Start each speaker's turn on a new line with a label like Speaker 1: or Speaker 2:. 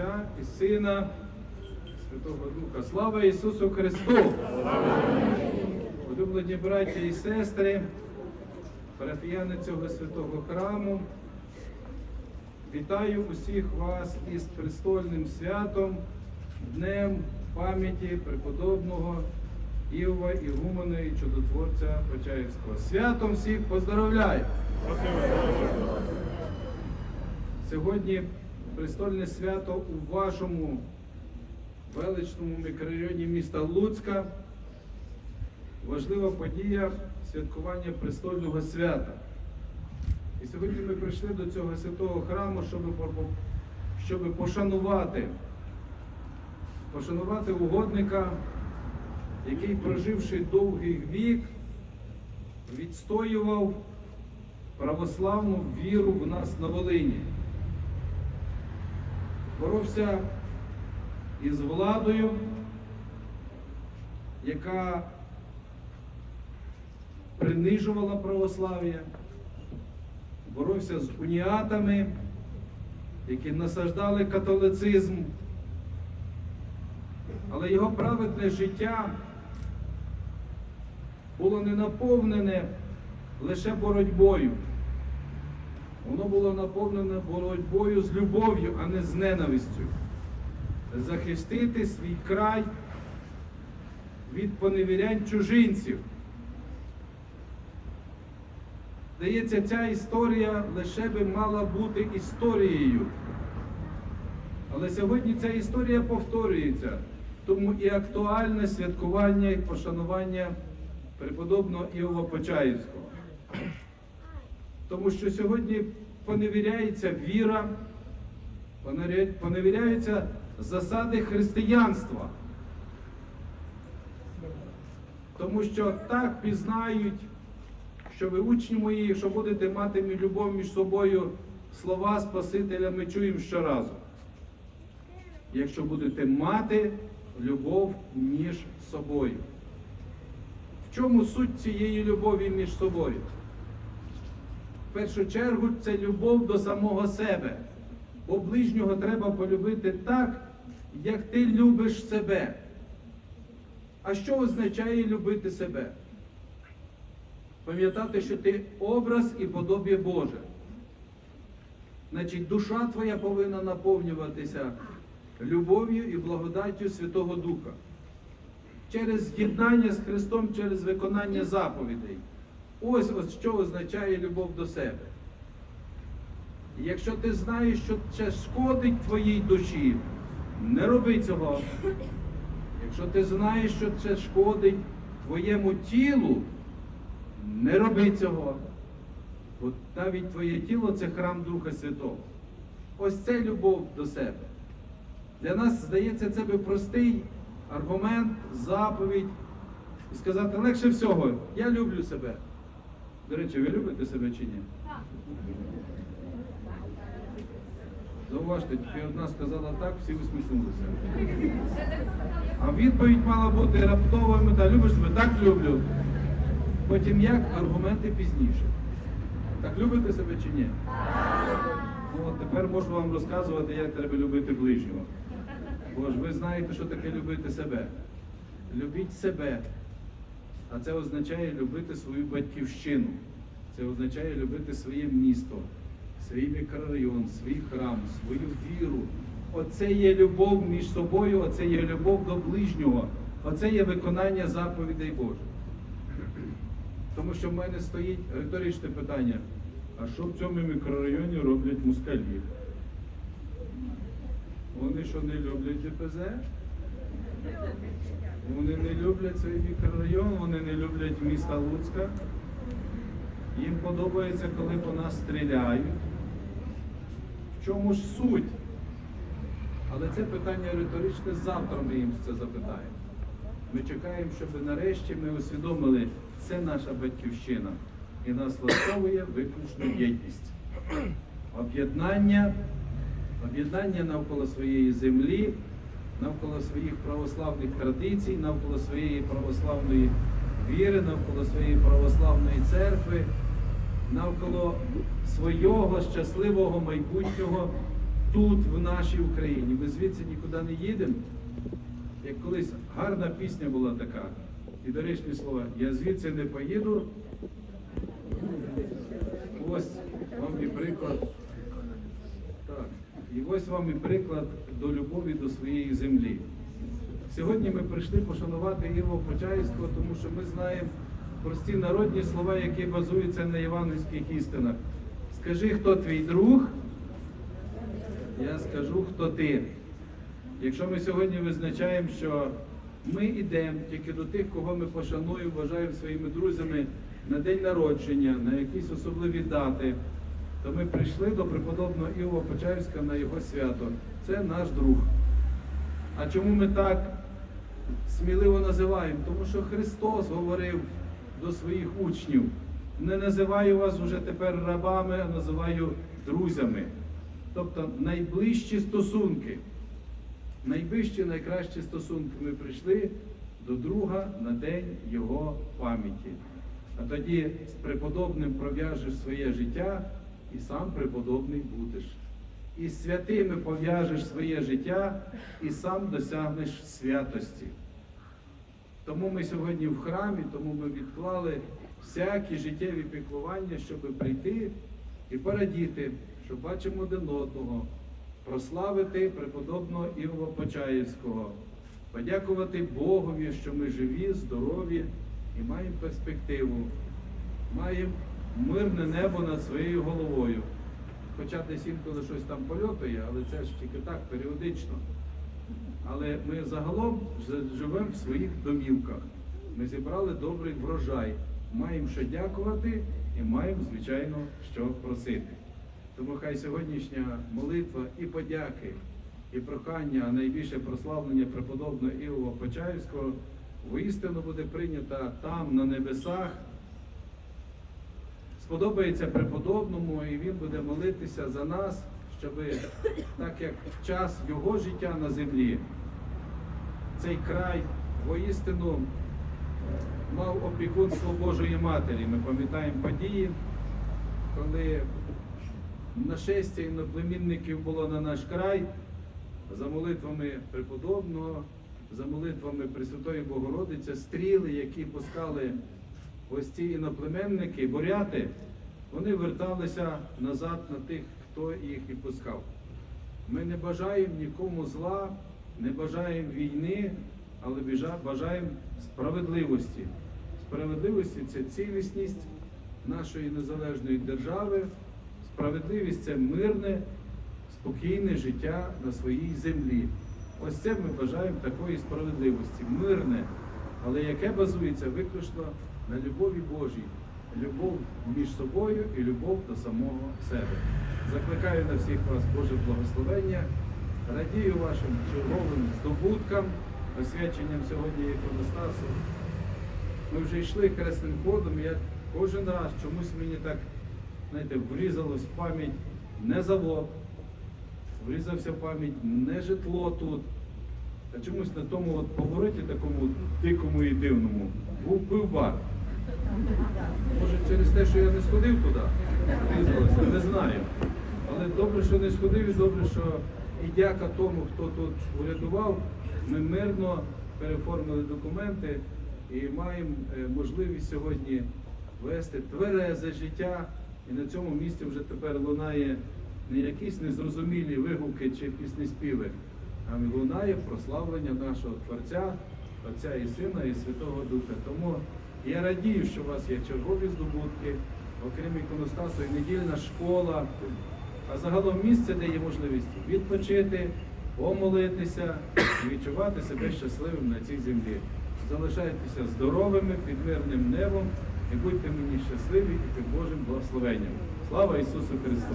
Speaker 1: Отця і Сина, Святого Духа. Слава Ісусу Христу! Улюблені браті і сестри, парафіяни цього святого храму. Вітаю усіх вас із престольним святом, Днем пам'яті преподобного Іова Ігумена і чудотворця Почаївського. Святом всіх поздоровляю! Сьогодні престольне свято у вашому величному мікрорайоні міста Луцька. Важлива подія святкування престольного свята. І сьогодні ми прийшли до цього святого храму, щоб, щоб пошанувати, пошанувати угодника, який, проживши довгий вік, відстоював православну віру в нас на Волині. Боровся із владою, яка принижувала православ'я, боровся з уніатами, які насаждали католицизм. Але його праведне життя було не наповнене лише боротьбою. Воно було наповнене боротьбою з любов'ю, а не з ненавистю. Захистити свій край від поневірянь чужинців. Здається, ця історія лише би мала бути історією. Але сьогодні ця історія повторюється, тому і актуальне святкування і пошанування преподобного Іова Почаївського. Тому що сьогодні поневіряється віра, поневіря- поневіряються засади християнства. Тому що так пізнають, що ви учні мої, якщо будете мати любов між собою, слова Спасителя ми чуємо щоразу. Якщо будете мати любов між собою. В чому суть цієї любові між собою? Першу чергу це любов до самого себе. Бо ближнього треба полюбити так, як ти любиш себе. А що означає любити себе? Пам'ятати, що ти образ і подобє Боже. Значить, душа твоя повинна наповнюватися любов'ю і благодаттю Святого Духа. Через єднання з Христом, через виконання заповідей. Ось ось що означає любов до себе. Якщо ти знаєш, що це шкодить твоїй душі, не роби цього. Якщо ти знаєш, що це шкодить твоєму тілу, не роби цього. Бо навіть твоє тіло це храм Духа Святого. Ось це любов до себе. Для нас, здається, це би простий аргумент, заповідь. І сказати легше всього, я люблю себе. До речі, ви любите себе чи ні? Зауважте, тільки одна сказала так, всі усміхнулися. А відповідь мала бути раптовими, та любиш себе, так люблю. Потім як аргументи пізніше. Так любите себе чи ні? Ну, от тепер можу вам розказувати, як треба любити ближнього. Бо ж ви знаєте, що таке любити себе. Любіть себе. А це означає любити свою батьківщину. Це означає любити своє місто, свій мікрорайон, свій храм, свою віру. Оце є любов між собою, оце є любов до ближнього, оце є виконання заповідей Божих. Тому що в мене стоїть риторичне питання: а що в цьому мікрорайоні роблять москалі? Вони що не люблять ДПЗ? Вони не люблять свій мікрорайон, вони не люблять міста Луцька. Їм подобається, коли по нас стріляють. В чому ж суть? Але це питання риторичне, завтра ми їм це запитаємо. Ми чекаємо, щоб нарешті ми усвідомили, це наша батьківщина. І нас влаштовує виключно єдність. Об'єднання, об'єднання навколо своєї землі, навколо своїх православних традицій, навколо своєї православної віри, навколо своєї православної церкви, навколо свого щасливого майбутнього тут, в нашій Україні. Ми звідси нікуди не їдемо. Як колись гарна пісня була така, і доречні слова, я звідси не поїду. Ось вам і приклад. І ось вам і приклад до любові до своєї землі. Сьогодні ми прийшли пошанувати Ірво Почаївського, тому що ми знаємо прості народні слова, які базуються на євангельських істинах. Скажи, хто твій друг, я скажу, хто ти. Якщо ми сьогодні визначаємо, що ми йдемо тільки до тих, кого ми пошануємо, вважаємо своїми друзями на день народження, на якісь особливі дати, то ми прийшли до преподобного Іова Почаївська на його свято. Це наш друг. А чому ми так сміливо називаємо? Тому що Христос говорив до своїх учнів. Не називаю вас уже тепер рабами, а називаю друзями. Тобто найближчі стосунки. Найближчі, найкращі стосунки ми прийшли до друга на день його пам'яті. А тоді з преподобним пров'яжеш своє життя і сам преподобний будеш. І святими пов'яжеш своє життя і сам досягнеш святості. Тому ми сьогодні в храмі, тому ми відклали всякі життєві піклування, щоб прийти і порадіти, що бачимо один одного, прославити преподобного Ірова Почаївського, подякувати Богові, що ми живі, здорові і маємо перспективу, маємо мирне небо над своєю головою. Хоча десь інколи щось там польотує, але це ж тільки так, періодично. Але ми загалом живемо в своїх домівках. Ми зібрали добрий врожай. Маємо що дякувати і маємо, звичайно, що просити. Тому хай сьогоднішня молитва і подяки, і прохання, а найбільше прославлення преподобного Іова Почаївського воістину буде прийнята там, на небесах. Сподобається преподобному, і він буде молитися за нас, щоб так як в час його життя на землі, цей край воістину мав опікунство Божої Матері. Ми пам'ятаємо події, коли нашестя іноплемінників було на наш край, за молитвами преподобного, за молитвами Пресвятої Богородиці, стріли, які пускали ось ці іноплеменники, буряти, вони верталися назад на тих, хто їх і пускав. Ми не бажаємо нікому зла, не бажаємо війни, але бажаємо справедливості. Справедливості це цілісність нашої незалежної держави. Справедливість це мирне, спокійне життя на своїй землі. Ось це ми бажаємо такої справедливості, мирне, але яке базується виключно на любові Божій, любов між собою і любов до самого себе. Закликаю на всіх вас Боже благословення, радію вашим черговим здобуткам, освяченням сьогодні іконостасу. Ми вже йшли хресним ходом, я кожен раз чомусь мені так, знаєте, врізалось в пам'ять не завод, врізався в пам'ять не житло тут, а чомусь на тому от повороті такому дикому і дивному був пивбар. Через те, що я не сходив туди, не знаю. Але добре, що не сходив, і добре, що і дяка тому, хто тут урядував, ми мирно переформили документи і маємо е, можливість сьогодні вести тверезе життя. І на цьому місці вже тепер лунає не якісь незрозумілі вигуки чи пісні співи, а лунає прославлення нашого Творця, Отця і Сина, і Святого Духа. Тому я радію, що у вас є чергові здобутки, окрім іконостасу, і недільна школа, а загалом місце, де є можливість відпочити, помолитися і відчувати себе щасливим на цій землі. Залишайтеся здоровими під мирним небом і будьте мені щасливі і під Божим благословенням. Слава Ісусу Христу!